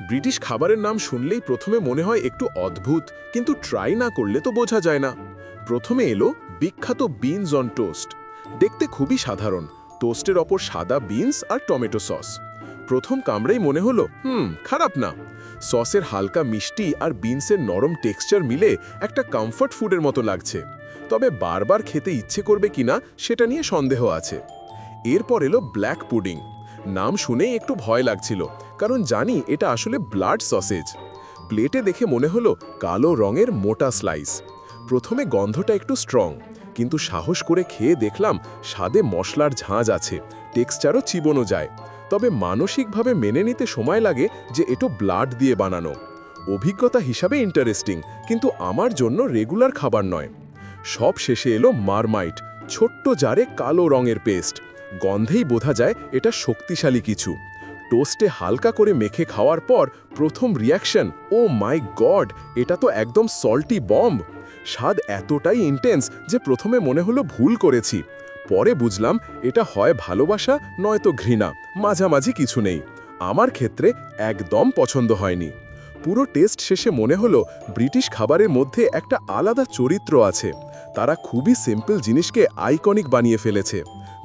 British খাবারের নাম শুনলেই প্রথমে মনে হয় একটু অদ্ভুত, কিন্তু ট্রাই না করলে তো বোঝা যায় না। প্রথমে এলো বিখ্যাত বিনস অন টোস্ট দেখতে খুবই সাধারণ টোস্টের ওপর সাদা বিনস আর টমেটো সস প্রথম কামড়েই মনে হলো, হুম, খারাপ না। সসের হালকা মিষ্টি আর বিনসের নরম টেক্সচার মিলে একটা কমফর্ট ফুডের মতো লাগছে। তবে বারবার খেতে ইচ্ছে করবে কিনা, সেটা নিয়ে সন্দেহ আছে। এরপর এলো ব্ল্যাক পুডিং নাম শুনেই একটু ভয় লাগছিল, কারণ জানি এটা আসলে ব্লাড সসেজ। প্লেটে দেখে মনে হলো কালো রঙের মোটা স্লাইস। প্রথমে গন্ধটা একটু স্ট্রং, কিন্তু সাহস করে খেয়ে দেখলাম স্বাদে মশলার ঝাঁজ আছে, টেক্সচারও চিবনো যায়। তবে মানসিকভাবে মেনে নিতে সময় লাগে যে এটো ব্লাড দিয়ে বানানো। অভিজ্ঞতা হিসাবে ইন্টারেস্টিং, কিন্তু আমার জন্য রেগুলার খাবার নয়। সব শেষে এলো মারমাইট, ছোট্ট জারে কালো রঙের পেস্ট। গন্ধেই বোঝা যায় এটা শক্তিশালী কিছু। টোস্টে হালকা করে মেখে খাওয়ার পর প্রথম রিয়াকশন ও মাই গড এটা তো একদম সল্টি বম্ব স্বাদ এতটাই ইন্টেন্স যে প্রথমে মনে হলো ভুল করেছি। পরে বুঝলাম এটা হয় ভালোবাসা, নয়তো ঘৃণা, মাঝামাঝি কিছু নেই। আমার ক্ষেত্রে একদম পছন্দ হয়নি। পুরো টেস্ট শেষে মনে হলো ব্রিটিশ খাবারের মধ্যে একটা আলাদা চরিত্র আছে। তারা খুবই সিম্পল জিনিসকে আইকনিক বানিয়ে ফেলেছে।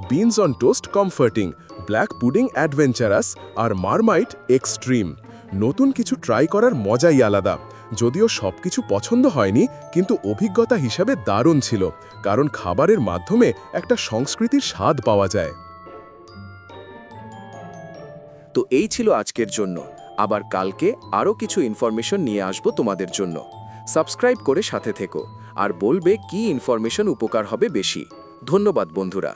Beans on toast comforting black pudding adventurous R মারমাইট extreme নতুন কিছু ট্রাই করার মজাই আলাদা। যদিও সবকিছু পছন্দ হয়নি, কিন্তু অভিজ্ঞতা হিসাবে দারুণ ছিল, কারণ খাবারের মাধ্যমে একটা সংস্কৃতির স্বাদ পাওয়া যায়। তো এই ছিল আজকের জন্য। আবার কালকে আরও কিছু ইনফরমেশন নিয়ে আসব তোমাদের জন্য। সাবস্ক্রাইব করে সাথে থেকো আর বলবে কি ইনফরমেশন উপকার হবে বেশি। ধন্যবাদ বন্ধুরা।